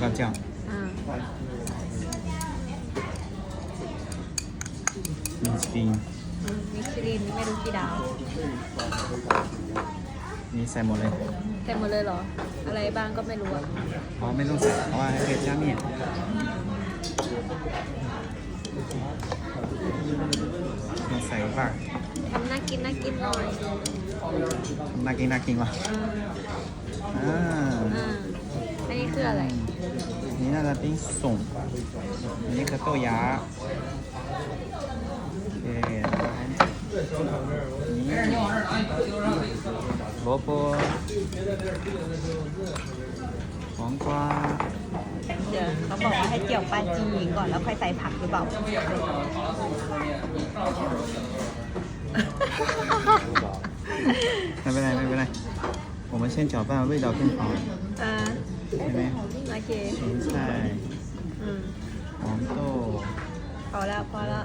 แล้วก็เจียวมิชลิลินไม่รู้กี่ดาวนี่ใส่หมดเลยใส่หมดเลยเหรอ อะไรบ้างก็ไม่รู้อะอ๋อไม่ต้องใส่เพราะว่าเคชั่นเนี่ยมาใส่บ้างทำน่ากินน่ากินหน่อยน่ากินน่ากินว่ะอ่า อันนี้คืออะไร นี่น่าจะปิ้งส่งอันนี้คือโต้ยาโอเคนี่โลโบ黄瓜 เดี๋ยวเขาบอกว่าให้เจียวปลาจีนก่อนแล้วค่อยใส่ผักหรือเปล่า ไม่เป็นไรไม่เป็นไร我们先搅拌味道更好 อ่า ใ ช่ไหมโอเค ใช่อืม หอมโต พอแล้วพอแล้ว